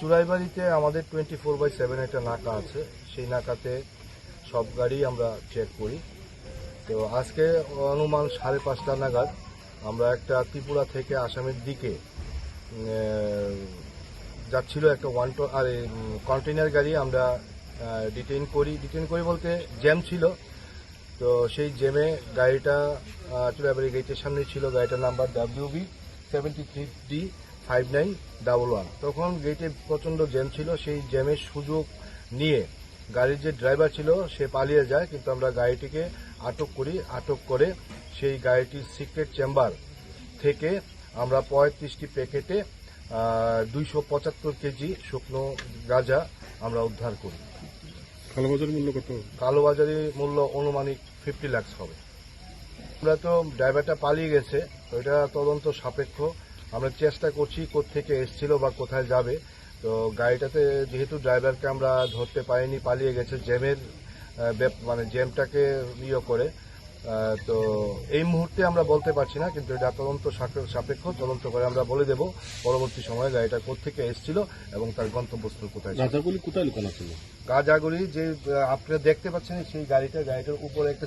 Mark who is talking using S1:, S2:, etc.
S1: চুরাইবাড়িতে আমাদের twenty four by seven একটা নাকা আছে। সেই নাকাতে সব গাড়ি আমরা চেক করি। তো আজকে অনুমান সাড়ে পাঁচটা নাগাদ আমরা একটা ত্রিপুরা থেকে আসামের দিকে যাচ্ছিল একটা ওয়ান টো আর কন্টেনার গাড়ি আমরা ডিটেইন করি। ডিটেইন করি বলতে জ্যাম ছিল। তো সেই জ্যামে গাড়িটা চুরাইবাড়ি গেটের সামনে ছিল। গাড়িটার number WB seventy three D five nine double one তখন গেটে প্রচণ্ড জ্যাম ছিল সেই জ্যামের সুযোগ নিয়ে গাড়ির যে ড্রাইভার ছিল সে পালিয়ে যায় কিন্তু আমরা গাড়িটিকে আটক করি। আটক করে সেই গাড়িটির সিক্রেট চেম্বার থেকে আমরা পঁয়ত্রিশটি প্যাকেটে দুইশো পঁচাত্তর কেজি শুকনো গাঁজা আমরা উদ্ধার করি।
S2: কালোবাজার মূল্য কত
S1: কালোবাজারি মূল্য অনুমানিক ফিফটি লাক্স হবে। আমরা তো ড্রাইভারটা পালিয়ে গেছে এটা তদন্ত সাপেক্ষ। আমরা চেষ্টা করছি থেকে এসছিল বা কোথায় যাবে। তো গাড়িটাতে যেহেতু ড্রাইভারকে আমরা ধরতে পারিনি পালিয়ে গেছে জ্যামের মানে জ্যামটাকে ইয়ে করে। তো এই মুহূর্তে আমরা বলতে পারছি না কিন্তু এটা তদন্ত সাপে- সাপেক্ষ। তদন্ত করে আমরা বলে দেব পরবর্তী সময়ে গাড়িটা থেকে এসছিল এবং তার গন্তব্যস্থল কোথায়।
S2: কোথায় লুকানো ছিল?
S1: গাজাগুড়ি যে আপনারা দেখতে পাচ্ছেন সেই গাড়িটা গাড়িটার উপরে একটা